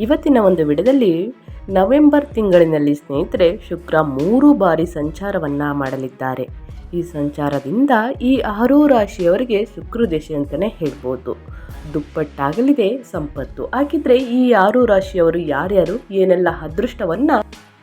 ಇವತ್ತಿನ ಒಂದು ವಿಡದಲ್ಲಿ ನವೆಂಬರ್ ತಿಂಗಳಿನಲ್ಲಿ ಸ್ನೇಹಿತರೆ ಶುಕ್ರ ಮೂರು ಬಾರಿ ಸಂಚಾರವನ್ನು ಮಾಡಲಿದ್ದಾರೆ. ಈ ಸಂಚಾರದಿಂದ ಈ ಆರು ರಾಶಿಯವರಿಗೆ ಶುಕ್ರ ದೇಶ ಅಂತಲೇ ಹೇಳ್ಬೋದು. ದುಪ್ಪಟ್ಟಾಗಲಿದೆ, ಸಂಪತ್ತು. ಹಾಗಿದ್ರೆ ಈ ಆರು ರಾಶಿಯವರು ಯಾರ್ಯಾರು? ಏನೆಲ್ಲ ಅದೃಷ್ಟವನ್ನ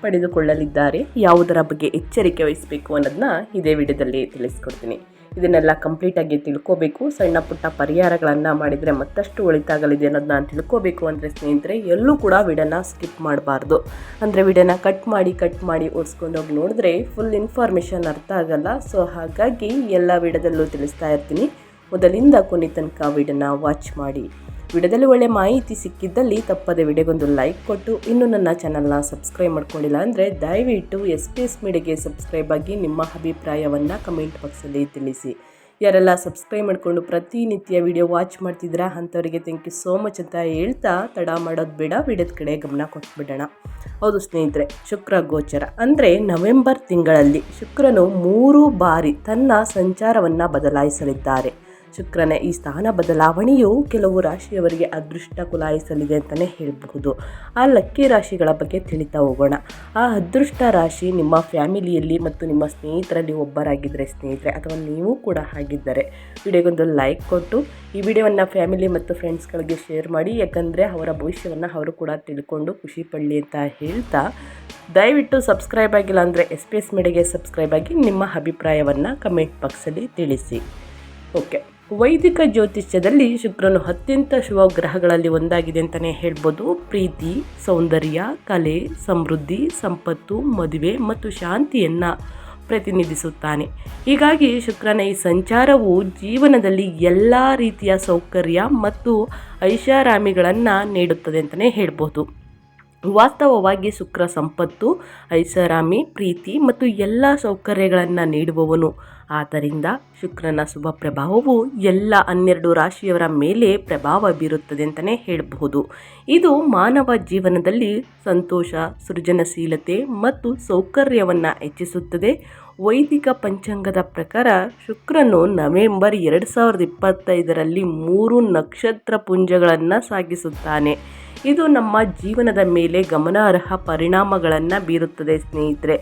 ಪಡೆದುಕೊಳ್ಳಲಿದ್ದಾರೆ. ಯಾವುದರ ಬಗ್ಗೆ ಎಚ್ಚರಿಕೆ ವಹಿಸಬೇಕು ಅನ್ನೋದನ್ನ ಇದೇ ವಿಡಿಯೋದಲ್ಲಿ ತಿಳಿಸ್ಕೊಡ್ತೀನಿ. ಇದನ್ನೆಲ್ಲ ಕಂಪ್ಲೀಟಾಗಿ ತಿಳ್ಕೋಬೇಕು. ಸಣ್ಣ ಪುಟ್ಟ ಪರಿಹಾರಗಳನ್ನು ಮಾಡಿದರೆ ಮತ್ತಷ್ಟು ಒಳಿತಾಗಲಿದೆ ಅನ್ನೋದನ್ನ ತಿಳ್ಕೋಬೇಕು ಅಂದರೆ ಸ್ನೇಹಿತರೆ, ಎಲ್ಲೂ ಕೂಡ ವಿಡಿಯೋನ ಸ್ಕಿಪ್ ಮಾಡಬಾರ್ದು. ಅಂದರೆ ವಿಡಿಯೋನ ಕಟ್ ಮಾಡಿ ಕಟ್ ಮಾಡಿ ಓಡಿಸ್ಕೊಂಡು ಹೋಗಿ ನೋಡಿದ್ರೆ ಫುಲ್ ಇನ್ಫಾರ್ಮೇಷನ್ ಅರ್ಥ ಆಗಲ್ಲ. ಸೊ ಹಾಗಾಗಿ ಎಲ್ಲ ವಿಡದಲ್ಲೂ ತಿಳಿಸ್ತಾ ಇರ್ತೀನಿ. ಮೊದಲಿಂದ ಕೊನೆ ತನಕ ವಿಡಿಯೋನ ವಾಚ್ ಮಾಡಿ. ವಿಡಿಯೋದಲ್ಲಿ ಒಳ್ಳೆ ಮಾಹಿತಿ ಸಿಕ್ಕಿದ್ದಲ್ಲಿ ತಪ್ಪದೆ ವಿಡಿಯೋಗೊಂದು ಲೈಕ್ ಕೊಟ್ಟು ಇನ್ನೂ ನನ್ನ ಚಾನಲ್ನ ಸಬ್ಸ್ಕ್ರೈಬ್ ಮಾಡ್ಕೊಂಡಿಲ್ಲ ಅಂದರೆ ದಯವಿಟ್ಟು ಎಸ್ ಪಿ ಎಸ್ ಮೀಡಿಯಾಗೆ ಸಬ್ಸ್ಕ್ರೈಬ್ ಆಗಿ ನಿಮ್ಮ ಅಭಿಪ್ರಾಯವನ್ನು ಕಮೆಂಟ್ ಬಾಕ್ಸಲ್ಲಿ ತಿಳಿಸಿ. ಯಾರೆಲ್ಲ ಸಬ್ಸ್ಕ್ರೈಬ್ ಮಾಡಿಕೊಂಡು ಪ್ರತಿನಿತ್ಯ ವಿಡಿಯೋ ವಾಚ್ ಮಾಡ್ತಿದ್ದೀರಾ ಅಂಥವರಿಗೆ ಥ್ಯಾಂಕ್ ಯು ಸೋ ಮಚ್ ಅಂತ ಹೇಳ್ತಾ ತಡ ಮಾಡೋದು ಬೇಡ, ವಿಡಿಯೋದ ಕಡೆ ಗಮನ ಕೊಟ್ಬಿಡೋಣ. ಹೌದು ಸ್ನೇಹಿತರೆ, ಶುಕ್ರ ಗೋಚರ. ಅಂದರೆ ನವೆಂಬರ್ ತಿಂಗಳಲ್ಲಿ ಶುಕ್ರನು ಮೂರು ಬಾರಿ ತನ್ನ ಸಂಚಾರವನ್ನು ಬದಲಾಯಿಸಲಿದ್ದಾರೆ. ಶುಕ್ರನ, ಈ ಸ್ಥಾನ ಬದಲಾವಣೆಯು ಕೆಲವು ರಾಶಿಯವರಿಗೆ ಅದೃಷ್ಟ ಕುಲಾಯಿಸಲಿದೆ ಅಂತಲೇ ಹೇಳಬಹುದು. ಆ ಲಕ್ಕಿ ರಾಶಿಗಳ ಬಗ್ಗೆ ತಿಳಿತಾ ಹೋಗೋಣ. ಆ ಅದೃಷ್ಟ ರಾಶಿ ನಿಮ್ಮ ಫ್ಯಾಮಿಲಿಯಲ್ಲಿ ಮತ್ತು ನಿಮ್ಮ ಸ್ನೇಹಿತರಲ್ಲಿ ಒಬ್ಬರಾಗಿದ್ದರೆ ಸ್ನೇಹಿತರೆ, ಅಥವಾ ನೀವು ಕೂಡ ಆಗಿದ್ದರೆ ವಿಡಿಯೋಗೊಂದು ಲೈಕ್ ಕೊಟ್ಟು ಈ ವಿಡಿಯೋವನ್ನು ಫ್ಯಾಮಿಲಿ ಮತ್ತು ಫ್ರೆಂಡ್ಸ್ಗಳಿಗೆ ಶೇರ್ ಮಾಡಿ, ಯಾಕಂದರೆ ಅವರ ಭವಿಷ್ಯವನ್ನು ಅವರು ಕೂಡ ತಿಳ್ಕೊಂಡು ಖುಷಿ ಪಡಲಿ ಅಂತ ಹೇಳ್ತಾ, ದಯವಿಟ್ಟು ಸಬ್ಸ್ಕ್ರೈಬ್ ಆಗಿಲ್ಲ ಅಂದರೆ ಎಸ್ ಪಿ ಎಸ್ ಮೀಡಿಯಾಗೆ ಸಬ್ಸ್ಕ್ರೈಬ್ ಆಗಿ ನಿಮ್ಮ ಅಭಿಪ್ರಾಯವನ್ನು ಕಮೆಂಟ್ ಬಾಕ್ಸಲ್ಲಿ ತಿಳಿಸಿ. ಓಕೆ. ವೈದಿಕ ಜ್ಯೋತಿಷ್ಯದಲ್ಲಿ ಶುಕ್ರನು ಅತ್ಯಂತ ಶುಭ ಗ್ರಹಗಳಲ್ಲಿ ಒಂದಾಗಿದೆ ಅಂತಲೇ ಹೇಳ್ಬೋದು. ಪ್ರೀತಿ, ಸೌಂದರ್ಯ, ಕಲೆ, ಸಮೃದ್ಧಿ, ಸಂಪತ್ತು, ಮದುವೆ ಮತ್ತು ಶಾಂತಿಯನ್ನು ಪ್ರತಿನಿಧಿಸುತ್ತಾನೆ. ಹೀಗಾಗಿ ಶುಕ್ರನ ಈ ಸಂಚಾರವು ಜೀವನದಲ್ಲಿ ಎಲ್ಲ ರೀತಿಯ ಸೌಕರ್ಯ ಮತ್ತು ಐಷಾರಾಮಿಗಳನ್ನು ನೀಡುತ್ತದೆ ಅಂತಲೇ ಹೇಳ್ಬೋದು. ವಾಸ್ತವವಾಗಿ ಶುಕ್ರ ಸಂಪತ್ತು, ಐಷಾರಾಮಿ, ಪ್ರೀತಿ ಮತ್ತು ಎಲ್ಲ ಸೌಕರ್ಯಗಳನ್ನು ನೀಡುವವನು. ಆದ್ದರಿಂದ ಶುಕ್ರನ ಶುಭ ಪ್ರಭಾವವು ಎಲ್ಲ ಹನ್ನೆರಡು ರಾಶಿಯವರ ಮೇಲೆ ಪ್ರಭಾವ ಬೀರುತ್ತದೆ ಅಂತಲೇ ಹೇಳಬಹುದು. ಇದು ಮಾನವ ಜೀವನದಲ್ಲಿ ಸಂತೋಷ, ಸೃಜನಶೀಲತೆ ಮತ್ತು ಸೌಕರ್ಯವನ್ನು ಹೆಚ್ಚಿಸುತ್ತದೆ. ವೈದಿಕ ಪಂಚಾಂಗದ ಪ್ರಕಾರ ಶುಕ್ರನು ನವೆಂಬರ್ ಎರಡು ಸಾವಿರದ ಇಪ್ಪತ್ತೈದರಲ್ಲಿ ಮೂರು ನಕ್ಷತ್ರ ಪುಂಜಗಳನ್ನು ಸಾಗಿಸುತ್ತಾನೆ. ಇದು ನಮ್ಮ ಜೀವನದ ಮೇಲೆ ಗಮನಾರ್ಹ ಪರಿಣಾಮಗಳನ್ನು ಬೀರುತ್ತದೆ ಸ್ನೇಹಿತರೆ.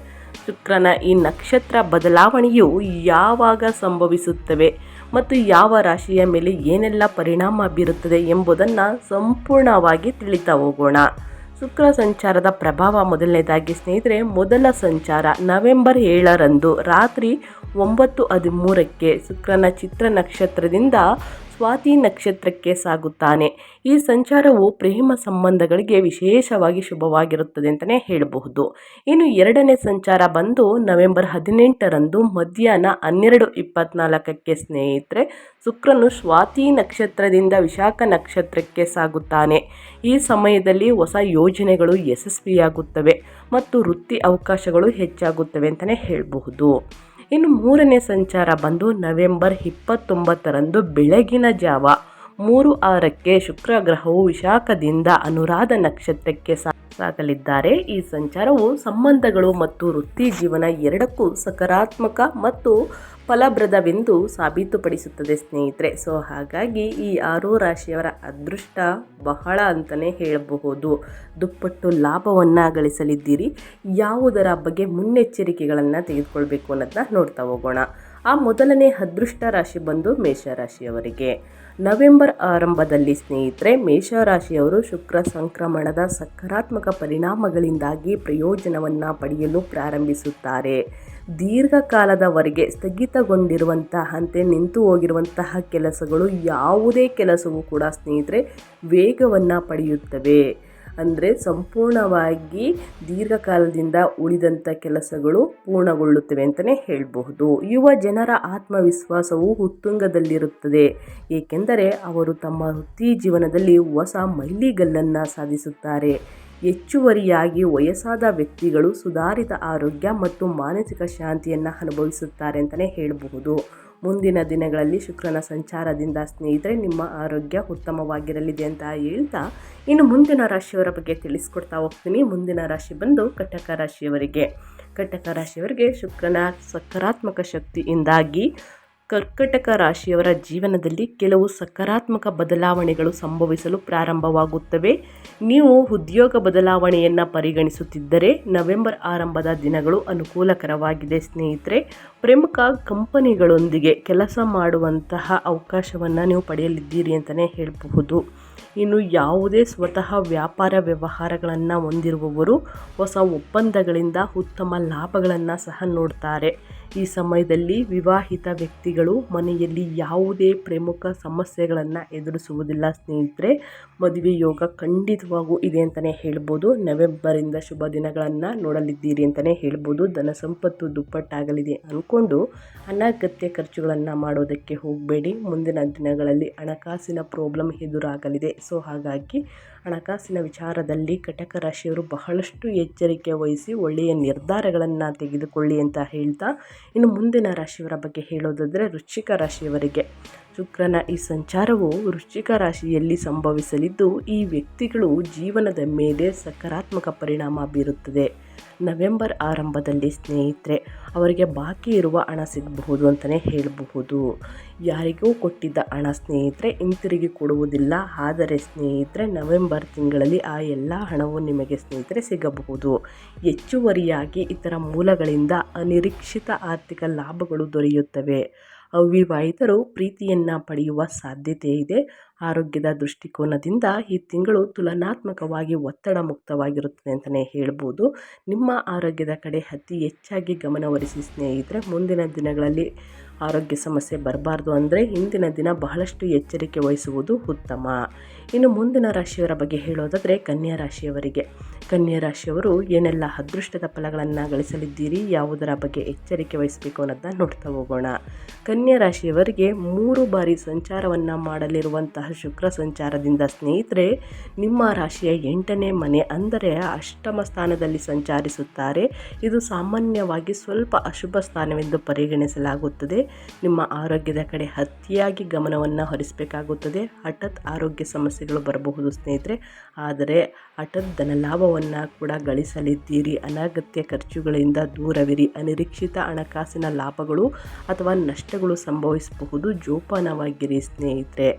ಶುಕ್ರನ ಈ ನಕ್ಷತ್ರ ಬದಲಾವಣೆಯು ಯಾವಾಗ ಸಂಭವಿಸುತ್ತವೆ ಮತ್ತು ಯಾವ ರಾಶಿಯ ಮೇಲೆ ಏನೆಲ್ಲ ಪರಿಣಾಮ ಬೀರುತ್ತದೆ ಎಂಬುದನ್ನು ಸಂಪೂರ್ಣವಾಗಿ ತಿಳಿತಾ ಹೋಗೋಣ. ಶುಕ್ರ ಸಂಚಾರದ ಪ್ರಭಾವ ಮೊದಲನೇದಾಗಿ ಸ್ನೇಹಿತರೆ ಮೊದಲ ಸಂಚಾರ ನವೆಂಬರ್ ಏಳರಂದು ರಾತ್ರಿ ಒಂಬತ್ತು ಹದಿಮೂರಕ್ಕೆ ಶುಕ್ರನ ಚಿತ್ರ ನಕ್ಷತ್ರದಿಂದ ಸ್ವಾತಿ ನಕ್ಷತ್ರಕ್ಕೆ ಸಾಗುತ್ತಾನೆ. ಈ ಸಂಚಾರವು ಪ್ರೇಮ ಸಂಬಂಧಗಳಿಗೆ ವಿಶೇಷವಾಗಿ ಶುಭವಾಗಿರುತ್ತದೆ ಅಂತಲೇ ಹೇಳಬಹುದು. ಇನ್ನು ಎರಡನೇ ಸಂಚಾರ ಬಂದು ನವೆಂಬರ್ ಹದಿನೆಂಟರಂದು ಮಧ್ಯಾಹ್ನ ಹನ್ನೆರಡು ಇಪ್ಪತ್ನಾಲ್ಕಕ್ಕೆ ಸ್ನೇಹಿತರೆ, ಶುಕ್ರನು ಸ್ವಾತಿ ನಕ್ಷತ್ರದಿಂದ ವಿಶಾಖ ನಕ್ಷತ್ರಕ್ಕೆ ಸಾಗುತ್ತಾನೆ. ಈ ಸಮಯದಲ್ಲಿ ಹೊಸ ಯೋಜನೆಗಳು ಯಶಸ್ವಿಯಾಗುತ್ತವೆ ಮತ್ತು ವೃತ್ತಿ ಅವಕಾಶಗಳು ಹೆಚ್ಚಾಗುತ್ತವೆ ಅಂತಲೇ ಹೇಳಬಹುದು. ಇನ್ನು ಮೂರನೇ ಸಂಚಾರ ಬಂದು ನವೆಂಬರ್ ಇಪ್ಪತ್ತೊಂಬತ್ತರಂದು ಬೆಳಗಿನ ಜಾವ. ಮೂರು ಆರಕ್ಕೆ ಶುಕ್ರ ಗ್ರಹವು ವಿಶಾಖದಿಂದ ಅನುರಾಧ ನಕ್ಷತ್ರಕ್ಕೆ ಸಾಗಲಿದ್ದಾರೆ. ಈ ಸಂಚಾರವು ಸಂಬಂಧಗಳು ಮತ್ತು ವೃತ್ತಿ ಜೀವನ ಎರಡಕ್ಕೂ ಸಕಾರಾತ್ಮಕ ಮತ್ತು ಫಲಪ್ರದವೆಂದು ಸಾಬೀತುಪಡಿಸುತ್ತದೆ ಸ್ನೇಹಿತರೆ. ಸೊ, ಹಾಗಾಗಿ ಈ ಆರು ರಾಶಿಯವರ ಅದೃಷ್ಟ ಬಹಳ ಅಂತಲೇ ಹೇಳಬಹುದು. ದುಪ್ಪಟ್ಟು ಲಾಭವನ್ನು ಗಳಿಸಲಿದ್ದೀರಿ ಯಾವುದರ ಬಗ್ಗೆ ಮುನ್ನೆಚ್ಚರಿಕೆಗಳನ್ನು ತೆಗೆದುಕೊಳ್ಬೇಕು ಅನ್ನೋದನ್ನ ನೋಡ್ತಾ ಹೋಗೋಣ. ಆ ಮೊದಲನೇ ಅದೃಷ್ಟ ರಾಶಿ ಬಂದು ಮೇಷರಾಶಿಯವರಿಗೆ. ನವೆಂಬರ್ ಆರಂಭದಲ್ಲಿ ಸ್ನೇಹಿತರೆ, ಮೇಷರಾಶಿಯವರು ಶುಕ್ರ ಸಂಕ್ರಮಣದ ಸಕಾರಾತ್ಮಕ ಪರಿಣಾಮಗಳಿಂದಾಗಿ ಪ್ರಯೋಜನವನ್ನು ಪಡೆಯಲು ಪ್ರಾರಂಭಿಸುತ್ತಾರೆ. ದೀರ್ಘಕಾಲದವರೆಗೆ ಸ್ಥಗಿತಗೊಂಡಿರುವಂತಹಂತೆ ನಿಂತು ಹೋಗಿರುವಂತಹ ಕೆಲಸಗಳು ಯಾವುದೇ ಕೆಲಸವೂ ಕೂಡ ಸ್ನೇಹಿತರೆ, ವೇಗವನ್ನು ಪಡೆಯುತ್ತವೆ. ಅಂದರೆ ಸಂಪೂರ್ಣವಾಗಿ ದೀರ್ಘಕಾಲದಿಂದ ಉಳಿದಂಥ ಕೆಲಸಗಳು ಪೂರ್ಣಗೊಳ್ಳುತ್ತವೆ ಅಂತಲೇ ಹೇಳಬಹುದು. ಯುವ ಜನರ ಆತ್ಮವಿಶ್ವಾಸವು ಉತ್ತುಂಗದಲ್ಲಿರುತ್ತದೆ. ಏಕೆಂದರೆ ಅವರು ತಮ್ಮ ವೃತ್ತಿ ಜೀವನದಲ್ಲಿ ಹೊಸ ಮೈಲಿಗಲ್ಲನ್ನು ಸಾಧಿಸುತ್ತಾರೆ. ಹೆಚ್ಚುವರಿಯಾಗಿ ವಯಸ್ಸಾದ ವ್ಯಕ್ತಿಗಳು ಸುಧಾರಿತ ಆರೋಗ್ಯ ಮತ್ತು ಮಾನಸಿಕ ಶಾಂತಿಯನ್ನು ಅನುಭವಿಸುತ್ತಾರೆ ಅಂತಲೇ ಹೇಳಬಹುದು. ಮುಂದಿನ ದಿನಗಳಲ್ಲಿ ಶುಕ್ರನ ಸಂಚಾರದಿಂದ ಸ್ನೇಹಿತರೆ, ನಿಮ್ಮ ಆರೋಗ್ಯ ಉತ್ತಮವಾಗಿರಲಿದೆ ಅಂತ ಹೇಳ್ತಾ ಇನ್ನು ಮುಂದಿನ ರಾಶಿಯವರ ಬಗ್ಗೆ ತಿಳಿಸ್ಕೊಡ್ತಾ ಹೋಗ್ತೀನಿ. ಮುಂದಿನ ರಾಶಿ ಬಂದು ಕಟಕ ರಾಶಿಯವರಿಗೆ. ಕಟಕ ರಾಶಿಯವರಿಗೆ ಶುಕ್ರನ ಸಕಾರಾತ್ಮಕ ಶಕ್ತಿಯಿಂದಾಗಿ ಕರ್ಕಟಕ ರಾಶಿಯವರ ಜೀವನದಲ್ಲಿ ಕೆಲವು ಸಕಾರಾತ್ಮಕ ಬದಲಾವಣೆಗಳು ಸಂಭವಿಸಲು ಪ್ರಾರಂಭವಾಗುತ್ತವೆ. ನೀವು ಉದ್ಯೋಗ ಬದಲಾವಣೆಯನ್ನು ಪರಿಗಣಿಸುತ್ತಿದ್ದರೆ ನವೆಂಬರ್ ಆರಂಭದ ದಿನಗಳು ಅನುಕೂಲಕರವಾಗಿದೆ ಸ್ನೇಹಿತರೆ. ಪ್ರಮುಖ ಕಂಪನಿಗಳೊಂದಿಗೆ ಕೆಲಸ ಮಾಡುವಂತಹ ಅವಕಾಶವನ್ನು ನೀವು ಪಡೆಯಲಿದ್ದೀರಿ ಅಂತಲೇ ಹೇಳಬಹುದು. ಇನ್ನು ಯಾವುದೇ ಸ್ವತಃ ವ್ಯಾಪಾರ ವ್ಯವಹಾರಗಳನ್ನು ಹೊಂದಿರುವವರು ಹೊಸ ಒಪ್ಪಂದಗಳಿಂದ ಉತ್ತಮ ಲಾಭಗಳನ್ನು ಸಹ ನೋಡ್ತಾರೆ. ಈ ಸಮಯದಲ್ಲಿ ವಿವಾಹಿತ ವ್ಯಕ್ತಿಗಳು ಮನೆಯಲ್ಲಿ ಯಾವುದೇ ಪ್ರಮುಖ ಸಮಸ್ಯೆಗಳನ್ನು ಎದುರಿಸುವುದಿಲ್ಲ ಸ್ನೇಹಿತರೆ. ಮದುವೆ ಯೋಗ ಖಂಡಿತವಾಗೂ ಇದೆ ಅಂತಲೇ ಹೇಳ್ಬೋದು. ನವೆಂಬರಿಂದ ಶುಭ ದಿನಗಳನ್ನು ನೋಡಲಿದ್ದೀರಿ ಅಂತಲೇ ಹೇಳ್ಬೋದು. ಧನ ಸಂಪತ್ತು ದುಪ್ಪಟ್ಟಾಗಲಿದೆ ಅಂದ್ಕೊಂಡು ಅನಗತ್ಯ ಖರ್ಚುಗಳನ್ನು ಮಾಡೋದಕ್ಕೆ ಹೋಗಬೇಡಿ. ಮುಂದಿನ ದಿನಗಳಲ್ಲಿ ಹಣಕಾಸಿನ ಪ್ರಾಬ್ಲಮ್ ಎದುರಾಗಲಿದೆ. ಸೊ ಹಾಗಾಗಿ ಹಣಕಾಸಿನ ವಿಚಾರದಲ್ಲಿ ಕಟಕ ರಾಶಿಯವರು ಬಹಳಷ್ಟು ಎಚ್ಚರಿಕೆ ವಹಿಸಿ ಒಳ್ಳೆಯ ನಿರ್ಧಾರಗಳನ್ನು ತೆಗೆದುಕೊಳ್ಳಿ ಅಂತ ಹೇಳ್ತಾ ಇನ್ನು ಮುಂದಿನ ರಾಶಿಯವರ ಬಗ್ಗೆ ಹೇಳೋದಾದರೆ ವೃಶ್ಚಿಕ ರಾಶಿಯವರಿಗೆ. ಶುಕ್ರನ ಈ ಸಂಚಾರವು ವೃಶ್ಚಿಕ ರಾಶಿಯಲ್ಲಿ ಸಂಭವಿಸಲಿದ್ದು ಈ ವ್ಯಕ್ತಿಗಳು ಜೀವನದ ಮೇಲೆ ಸಕಾರಾತ್ಮಕ ಪರಿಣಾಮ ಬೀರುತ್ತದೆ. ನವೆಂಬರ್ ಆರಂಭದಲ್ಲಿ ಸ್ನೇಹಿತರೆ, ಅವರಿಗೆ ಬಾಕಿ ಇರುವ ಹಣ ಸಿಗಬಹುದು ಅಂತಲೇ ಹೇಳಬಹುದು. ಯಾರಿಗೂ ಕೊಟ್ಟಿದ್ದ ಹಣ ಸ್ನೇಹಿತರೆ, ಹಿಂತಿರುಗಿ ಕೊಡುವುದಿಲ್ಲ. ಆದರೆ ಸ್ನೇಹಿತರೆ, ನವೆಂಬರ್ ತಿಂಗಳಲ್ಲಿ ಆ ಎಲ್ಲ ಹಣವು ನಿಮಗೆ ಸ್ನೇಹಿತರೆ ಸಿಗಬಹುದು. ಹೆಚ್ಚುವರಿಯಾಗಿ ಇತರ ಮೂಲಗಳಿಂದ ಅನಿರೀಕ್ಷಿತ ಆರ್ಥಿಕ ಲಾಭಗಳು ದೊರೆಯುತ್ತವೆ. ಅವಿವಾಹಿತರು ಪ್ರೀತಿಯನ್ನು ಪಡೆಯುವ ಸಾಧ್ಯತೆ ಇದೆ. ಆರೋಗ್ಯದ ದೃಷ್ಟಿಕೋನದಿಂದ ಈ ತಿಂಗಳು ತುಲನಾತ್ಮಕವಾಗಿ ಒತ್ತಡ ಮುಕ್ತವಾಗಿರುತ್ತದೆ ಅಂತಲೇ ಹೇಳ್ಬೋದು. ನಿಮ್ಮ ಆರೋಗ್ಯದ ಕಡೆ ಅತಿ ಹೆಚ್ಚಾಗಿ ಗಮನವರಿಸಿ ಸ್ನೇಹಿತರೆ, ಮುಂದಿನ ದಿನಗಳಲ್ಲಿ ಆರೋಗ್ಯ ಸಮಸ್ಯೆ ಬರಬಾರ್ದು ಅಂದರೆ ಇಂದಿನ ದಿನ ಬಹಳಷ್ಟು ಎಚ್ಚರಿಕೆ ವಹಿಸುವುದು ಉತ್ತಮ. ಇನ್ನು ಮುಂದಿನ ರಾಶಿಯವರ ಬಗ್ಗೆ ಹೇಳೋದಾದರೆ ಕನ್ಯಾ ರಾಶಿಯವರಿಗೆ. ಕನ್ಯಾ ರಾಶಿಯವರು ಏನೆಲ್ಲ ಅದೃಷ್ಟದ ಫಲಗಳನ್ನು ಗಳಿಸಲಿದ್ದೀರಿ, ಯಾವುದರ ಬಗ್ಗೆ ಎಚ್ಚರಿಕೆ ವಹಿಸಬೇಕು ಅನ್ನೋದನ್ನ ನೋಡ್ತಾ ಹೋಗೋಣ. ಕನ್ಯಾ ರಾಶಿಯವರಿಗೆ ಮೂರು ಬಾರಿ ಸಂಚಾರವನ್ನು ಮಾಡಲಿರುವಂತಹ ಶುಕ್ರ ಸಂಚಾರದಿಂದ ಸ್ನೇಹಿತರೆ, ನಿಮ್ಮ ರಾಶಿಯ ಎಂಟನೇ ಮನೆ ಅಂದರೆ ಅಷ್ಟಮ ಸ್ಥಾನದಲ್ಲಿ ಸಂಚಾರಿಸುತ್ತಾರೆ. ಇದು ಸಾಮಾನ್ಯವಾಗಿ ಸ್ವಲ್ಪ ಅಶುಭ ಸ್ಥಾನವೆಂದು ಪರಿಗಣಿಸಲಾಗುತ್ತದೆ. ನಿಮ್ಮ ಆರೋಗ್ಯದ ಕಡೆ ಅತಿಯಾಗಿ ಗಮನವನ್ನು ಹರಿಸಬೇಕಾಗುತ್ತದೆ. ಹಠಾತ್ ಆರೋಗ್ಯ ಸಮಸ್ಯೆಗಳು ಬರಬಹುದು ಸ್ನೇಹಿತರೆ. ಆದರೆ ಹಠಾತ್ ಧನಲಾಭವನ್ನು ಕೂಡ ಗಳಿಸಲಿದ್ದೀರಿ. ಅನಗತ್ಯ ಖರ್ಚುಗಳಿಂದ ದೂರವಿರಿ. ಅನಿರೀಕ್ಷಿತ ಹಣಕಾಸಿನ ಲಾಭಗಳು ಅಥವಾ ನಷ್ಟಗಳು ಸಂಭವಿಸಬಹುದು. ಜೋಪಾನವಾಗಿರಿ ಸ್ನೇಹಿತರೆ.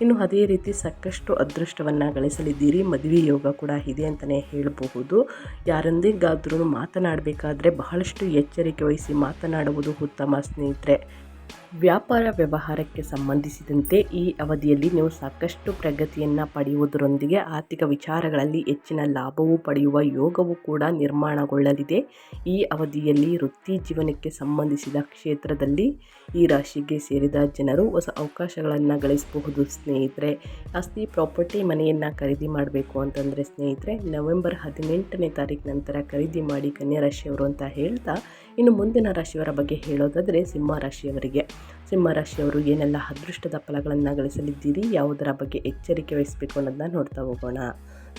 ಇನ್ನು ಅದೇ ರೀತಿ ಸಾಕಷ್ಟು ಅದೃಷ್ಟವನ್ನು ಗಳಿಸಲಿದ್ದೀರಿ. ಮದುವೆ ಯೋಗ ಕೂಡ ಇದೆ ಅಂತಲೇ ಹೇಳಬಹುದು. ಯಾರೊಂದಿಗಾದ್ರೂ ಮಾತನಾಡಬೇಕಾದ್ರೆ ಬಹಳಷ್ಟು ಎಚ್ಚರಿಕೆ ವಹಿಸಿ ಮಾತನಾಡುವುದು ಉತ್ತಮ ಸ್ನೇಹಿತರೆ. ವ್ಯಾಪಾರ ವ್ಯವಹಾರಕ್ಕೆ ಸಂಬಂಧಿಸಿದಂತೆ ಈ ಅವಧಿಯಲ್ಲಿ ನೀವು ಸಾಕಷ್ಟು ಪ್ರಗತಿಯನ್ನು ಪಡೆಯುವುದರೊಂದಿಗೆ ಆರ್ಥಿಕ ವಿಚಾರಗಳಲ್ಲಿ ಹೆಚ್ಚಿನ ಲಾಭವು ಪಡೆಯುವ ಯೋಗವೂ ಕೂಡ ನಿರ್ಮಾಣಗೊಳ್ಳಲಿದೆ. ಈ ಅವಧಿಯಲ್ಲಿ ವೃತ್ತಿ ಜೀವನಕ್ಕೆ ಸಂಬಂಧಿಸಿದ ಕ್ಷೇತ್ರದಲ್ಲಿ ಈ ರಾಶಿಗೆ ಸೇರಿದ ಜನರು ಹೊಸ ಅವಕಾಶಗಳನ್ನು ಗಳಿಸಬಹುದು. ಸ್ನೇಹಿತರೆ, ಆಸ್ತಿ, ಪ್ರಾಪರ್ಟಿ ಮನೆಯನ್ನು ಖರೀದಿ ಮಾಡಬೇಕು ಅಂತಂದರೆ ಸ್ನೇಹಿತರೆ, ನವೆಂಬರ್ ಹದಿನೆಂಟನೇ ತಾರೀಕು ನಂತರ ಖರೀದಿ ಮಾಡಿ ಕನ್ಯಾ ರಾಶಿಯವರು ಅಂತ ಹೇಳ್ತಾ ಇನ್ನು ಮುಂದಿನ ರಾಶಿಯವರ ಬಗ್ಗೆ ಹೇಳೋದಾದರೆ ಸಿಂಹ ರಾಶಿಯವರಿಗೆ. ಸಿಂಹ ರಾಶಿಯವರು ಏನೆಲ್ಲ ಅದೃಷ್ಟದ ಫಲಗಳನ್ನು ಗಳಿಸಲಿದ್ದೀರಿ, ಯಾವುದರ ಬಗ್ಗೆ ಎಚ್ಚರಿಕೆ ವಹಿಸಬೇಕು ಅನ್ನೋದನ್ನ ನೋಡ್ತಾ ಹೋಗೋಣ.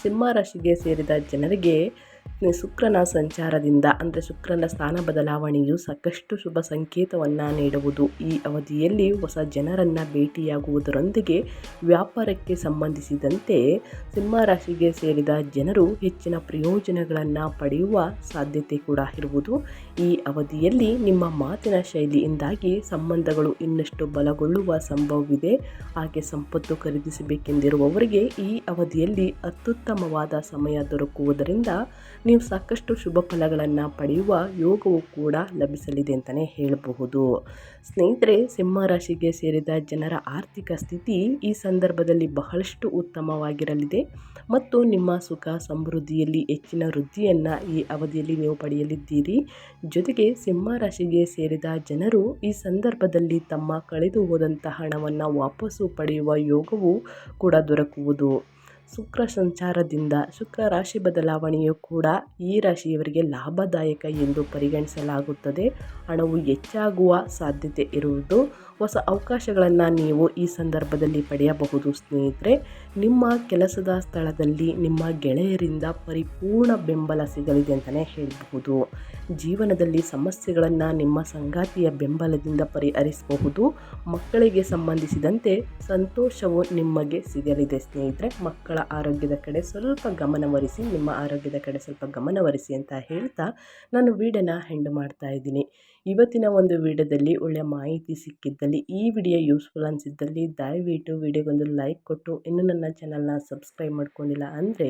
ಸಿಂಹ ರಾಶಿಗೆ ಸೇರಿದ ಜನರಿಗೆ ಶುಕ್ರನ ಸಂಚಾರದಿಂದ, ಅಂದರೆ ಶುಕ್ರನ ಸ್ಥಾನ ಬದಲಾವಣೆಯು ಸಾಕಷ್ಟು ಶುಭ ಸಂಕೇತವನ್ನು ನೀಡುವುದು. ಈ ಅವಧಿಯಲ್ಲಿ ಹೊಸ ಜನರನ್ನು ಭೇಟಿಯಾಗುವುದರೊಂದಿಗೆ ವ್ಯಾಪಾರಕ್ಕೆ ಸಂಬಂಧಿಸಿದಂತೆ ಸಿಂಹ ರಾಶಿಗೆ ಸೇರಿದ ಜನರು ಹೆಚ್ಚಿನ ಪ್ರಯೋಜನಗಳನ್ನು ಪಡೆಯುವ ಸಾಧ್ಯತೆ ಕೂಡ ಇರುವುದು. ಈ ಅವಧಿಯಲ್ಲಿ ನಿಮ್ಮ ಮಾತಿನ ಶೈಲಿಯಿಂದಾಗಿ ಸಂಬಂಧಗಳು ಇನ್ನಷ್ಟು ಬಲಗೊಳ್ಳುವ ಸಂಭವವಿದೆ. ಹಾಗೆ ಸಂಪತ್ತು ಖರೀದಿಸಬೇಕೆಂದಿರುವವರಿಗೆ ಈ ಅವಧಿಯಲ್ಲಿ ಅತ್ಯುತ್ತಮವಾದ ಸಮಯ ದೊರಕುವುದರಿಂದ ನೀವು ಸಾಕಷ್ಟು ಶುಭ ಫಲಗಳನ್ನು ಪಡೆಯುವ ಯೋಗವು ಕೂಡ ಲಭಿಸಲಿದೆ ಅಂತಲೇ ಹೇಳಬಹುದು. ಸ್ನೇಹಿತರೆ, ಸಿಂಹ ರಾಶಿಗೆ ಸೇರಿದ ಜನರ ಆರ್ಥಿಕ ಸ್ಥಿತಿ ಈ ಸಂದರ್ಭದಲ್ಲಿ ಬಹಳಷ್ಟು ಉತ್ತಮವಾಗಿರಲಿದೆ ಮತ್ತು ನಿಮ್ಮ ಸುಖ ಸಮೃದ್ಧಿಯಲ್ಲಿ ಹೆಚ್ಚಿನ ವೃದ್ಧಿಯನ್ನು ಈ ಅವಧಿಯಲ್ಲಿ ನೀವು ಪಡೆಯಲಿದ್ದೀರಿ. ಜೊತೆಗೆ ಸಿಂಹ ರಾಶಿಗೆ ಸೇರಿದ ಜನರು ಈ ಸಂದರ್ಭದಲ್ಲಿ ತಮ್ಮ ಕಳೆದು ಹೋದಂಥ ಹಣವನ್ನು ವಾಪಸ್ಸು ಪಡೆಯುವ ಯೋಗವು ಕೂಡ ದೊರಕುವುದು. ಶುಕ್ರ ಸಂಚಾರದಿಂದ ಶುಕ್ರ ರಾಶಿ ಬದಲಾವಣೆಯು ಕೂಡ ಈ ರಾಶಿಯವರಿಗೆ ಲಾಭದಾಯಕ ಎಂದು ಪರಿಗಣಿಸಲಾಗುತ್ತದೆ. ಹಣವು ಹೆಚ್ಚಾಗುವ ಸಾಧ್ಯತೆ ಇರುವುದು. ಹೊಸ ಅವಕಾಶಗಳನ್ನು ನೀವು ಈ ಸಂದರ್ಭದಲ್ಲಿ ಪಡೆಯಬಹುದು ಸ್ನೇಹಿತರೆ. ನಿಮ್ಮ ಕೆಲಸದ ಸ್ಥಳದಲ್ಲಿ ನಿಮ್ಮ ಗೆಳೆಯರಿಂದ ಪರಿಪೂರ್ಣ ಬೆಂಬಲ ಸಿಗಲಿದೆ ಅಂತಲೇ ಹೇಳಬಹುದು. ಜೀವನದಲ್ಲಿ ಸಮಸ್ಯೆಗಳನ್ನು ನಿಮ್ಮ ಸಂಗಾತಿಯ ಬೆಂಬಲದಿಂದ ಪರಿಹರಿಸಬಹುದು. ಮಕ್ಕಳಿಗೆ ಸಂಬಂಧಿಸಿದಂತೆ ಸಂತೋಷವು ನಿಮಗೆ ಸಿಗಲಿದೆ ಸ್ನೇಹಿತರೆ. ಮಕ್ಕಳ ಆರೋಗ್ಯದ ಕಡೆ ಸ್ವಲ್ಪ ಗಮನವರಿಸಿ ನಿಮ್ಮ ಆರೋಗ್ಯದ ಕಡೆ ಸ್ವಲ್ಪ ಗಮನವರಿಸಿ ಅಂತ ಹೇಳ್ತಾ ನಾನು ವೀಡಿಯೋನ ಹೆಂಡ್ ಮಾಡ್ತಾ ಇದ್ದೀನಿ. ಇವತ್ತಿನ ಒಂದು ವಿಡಿಯೋದಲ್ಲಿ ಒಳ್ಳೆಯ ಮಾಹಿತಿ ಸಿಕ್ಕಿದ್ದಲ್ಲಿ ಈ ವಿಡಿಯೋ ಯೂಸ್ಫುಲ್ ಅನಿಸಿದ್ದಲ್ಲಿ ದಯವಿಟ್ಟು ವಿಡಿಯೋಗೊಂದು ಲೈಕ್ ಕೊಟ್ಟು, ಇನ್ನೂ ನನ್ನ ಚಾನಲ್ನ ಸಬ್ಸ್ಕ್ರೈಬ್ ಮಾಡ್ಕೊಂಡಿಲ್ಲ ಅಂದರೆ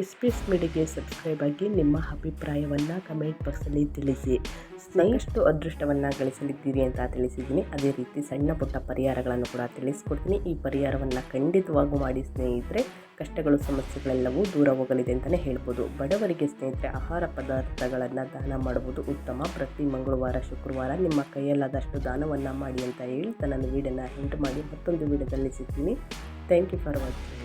ಎಸ್ ಮೀಡಿಗೆ ಸಬ್ಸ್ಕ್ರೈಬ್ ಆಗಿ ನಿಮ್ಮ ಅಭಿಪ್ರಾಯವನ್ನು ಕಮೆಂಟ್ ಬಾಕ್ಸಲ್ಲಿ ತಿಳಿಸಿ. ಸ್ನೇಹಿಷ್ಟು ಅದೃಷ್ಟವನ್ನು ಗಳಿಸಲಿದ್ದೀರಿ ಅಂತ ತಿಳಿಸಿದ್ದೀನಿ. ಅದೇ ರೀತಿ ಸಣ್ಣ ಪುಟ್ಟ ಪರಿಹಾರಗಳನ್ನು ಕೂಡ ತಿಳಿಸ್ಕೊಡ್ತೀನಿ. ಈ ಪರಿಹಾರವನ್ನು ಖಂಡಿತವಾಗೂ ಮಾಡಿ ಸ್ನೇಹಿತರೆ. ಕಷ್ಟಗಳು, ಸಮಸ್ಯೆಗಳೆಲ್ಲವೂ ದೂರ ಹೋಗಲಿದೆ ಅಂತಲೇ ಹೇಳ್ಬೋದು. ಬಡವರಿಗೆ ಸ್ನೇಹಿತರೆ ಆಹಾರ ಪದಾರ್ಥಗಳನ್ನು ದಾನ ಮಾಡುವುದು ಉತ್ತಮ. ಪ್ರತಿ ಮಂಗಳವಾರ, ಶುಕ್ರವಾರ ನಿಮ್ಮ ಕೈಯಲ್ಲಾದಷ್ಟು ದಾನವನ್ನು ಮಾಡಿ ಅಂತ ಹೇಳ್ತಾ ನಾನು ವೀಡಿಯೋನ ಎಂಟು ಮಾಡಿ ಮತ್ತೊಂದು ವೀಡಿಯೋದಲ್ಲಿ ಸಿಗ್ತೀನಿ. Thank you for watching